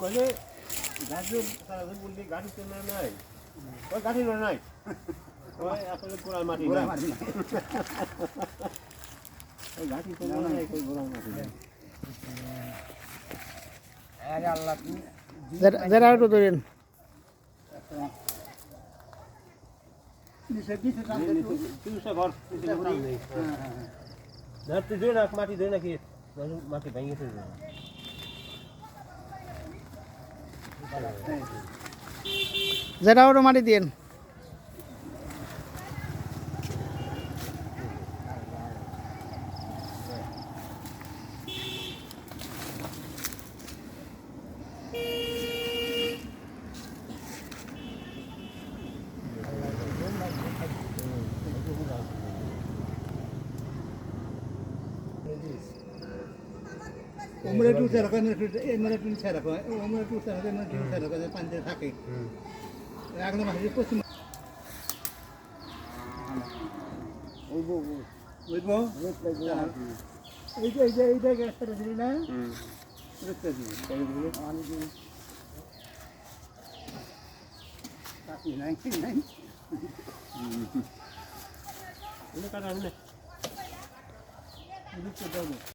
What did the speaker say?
কইলে গাড়ি তারা বললি গাড়ি তো না নাই। ওই গাড়ি না নাই? ওই আসলে গোড়ার মাটি না ওই গাড়ি তো না নাই ওই গোড়ার মাটি নাই। আরে আল্লাহ তুমি যারা একটু ধরেন। হ্যাঁ, হ্যাঁ, হ্যাঁ। না মাটি ধরে নাকি মাটি ভেঙে ফেলবে। যারা ওটা মাটি দিন ওমরে একটু উঠে রাখো, এমনি একটু- এমনি একটু নিচে রাখো, ওমরে উঠে রাখো, এমনি একটু নিচে রাখো, যাতে পানিতে থাকে। মাঝে যে পশ্চিম- বুঝব? এই যে- এই যে- এই যে গ্যাসটা না? দিবি। কাটি নাই, নাই? কাটা।